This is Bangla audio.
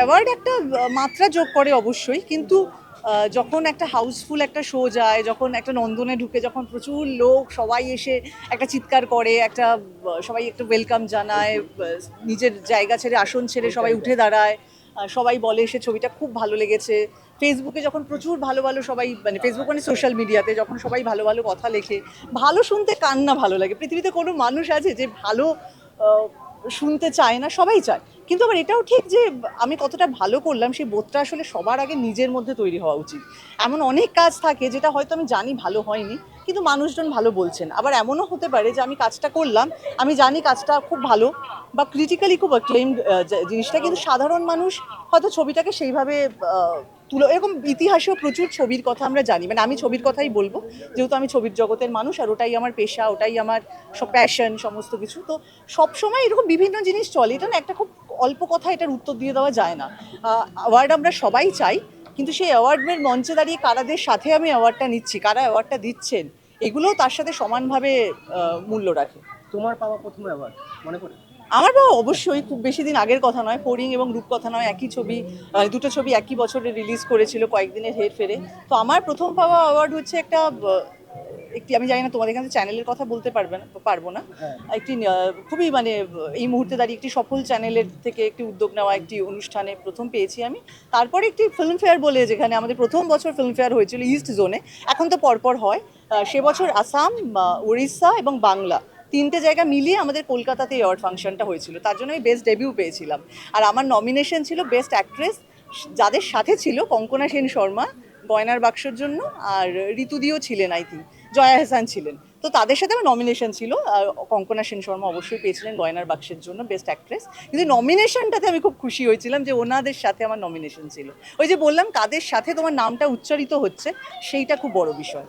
অ্যাওয়ার্ড একটা মাত্রা যোগ করে অবশ্যই কিন্তু যখন একটা হাউসফুল একটা শো যায় যখন একটা নন্দনে ঢুকে যখন প্রচুর লোক সবাই এসে একটা চিৎকার করে একটা সবাই একটা ওয়েলকাম জানায় নিজের জায়গা ছেড়ে আসন ছেড়ে সবাই উঠে দাঁড়ায় সবাই বলে সে ছবিটা খুব ভালো লেগেছে। ফেসবুকে যখন প্রচুর ভালো ভালো সবাই মানে ফেসবুক মানে সোশ্যাল মিডিয়াতে যখন সবাই ভালো ভালো কথা লেখে ভালো শুনতে কান না ভালো লাগে? পৃথিবীতে কোনো মানুষ আছে যে ভালো শুনতে চায় না, সবাই চায়। কিন্তু আবার এটাও ঠিক যে আমি কতটা ভালো করলাম, সেই বোধটা আসলে সবার আগে নিজের মধ্যে তৈরি হওয়া উচিত। এমন অনেক কাজ থাকে যেটা হয়তো আমি জানি ভালো হয়নি, কিন্তু মানুষজন ভালো বলছেন। আবার এমনও হতে পারে যে আমি কাজটা করলাম, আমি জানি কাজটা খুব ভালো বা ক্রিটিক্যালি খুব অ্যাক্লেম জিনিসটা, কিন্তু সাধারণ মানুষ হয়তো ছবিটাকে সেইভাবে তুলো, এরকম ইতিহাসেও প্রচুর ছবির কথা আমরা জানি। মানে আমি ছবির কথাই বলব, যেহেতু আমি ছবির জগতের মানুষ, আর ওটাই আমার পেশা, ওটাই আমার সব প্যাশন সমস্ত কিছু। তো সবসময় এরকম বিভিন্ন জিনিস চলে, এটা না একটা খুব অল্প কথা, এটার উত্তর দিয়ে দেওয়া যায় না। অ্যাওয়ার্ড আমরা সবাই চাই, কিন্তু সেই অ্যাওয়ার্ডের মঞ্চে দাঁড়িয়ে কারাদের সাথে আমি অ্যাওয়ার্ডটা নিচ্ছি, কারা অ্যাওয়ার্ডটা দিচ্ছেন, এগুলোও তার সাথে সমানভাবে মূল্য রাখে। তোমার পাওয়া প্রথম অ্যাওয়ার্ড মনে পড়ে? আমার বাবা অবশ্যই খুব বেশি দিন আগের কথা নয় ফড়িং এবং রূপকথা নয় একই ছবি দুটো ছবি একই বছরে রিলিজ করেছিল কয়েকদিনের হের ফেরে তো আমার প্রথম পাওয়া অ্যাওয়ার্ড হচ্ছে একটা একটি আমি জানি না তোমাদের এখানে চ্যানেলের কথা বলতে পারবে না পারব না। হ্যাঁ। একটি খুবই মানে এই মুহূর্তে দাঁড়িয়ে একটি সফল চ্যানেলের থেকে একটি উদ্যোগ নেওয়া একটি অনুষ্ঠানে প্রথম পেয়েছি আমি। তারপরে একটি ফিল্মফেয়ার বলে যেখানে আমাদের প্রথম বছর ফিল্মফেয়ার হয়েছিল ইস্ট জোনে এখন তো পরপর হয়। সে বছর আসাম উড়িষ্যা এবং বাংলা। তিনটে জায়গা মিলিয়ে আমাদের কলকাতাতে এই অ্যাওয়ার্ড ফাংশনটা হয়েছিল। তার জন্য আমি বেস্ট ডেবিউ পেয়েছিলাম। আর আমার নমিনেশন ছিল বেস্ট অ্যাক্ট্রেস যাদের সাথে ছিল কঙ্কনা সেন শর্মা, গয়নার বাক্সর জন্য, আর ঋতুদিও ছিলেন আই থিঙ্ক জয়া হাসান ছিলেন। তো তাদের সাথে আমার নমিনেশন ছিল। কঙ্কনা সেন শর্মা অবশ্যই পেয়েছিলেন গয়নার বাক্সের জন্য বেস্ট অ্যাক্ট্রেস কিন্তু নমিনেশনটাতে আমি খুব খুশি হয়েছিলাম যে ওনাদের সাথে আমার নমিনেশন ছিল। ওই যে বললাম, কাদের সাথে তোমার নামটা উচ্চারিত হচ্ছে, সেইটা খুব বড় বিষয়।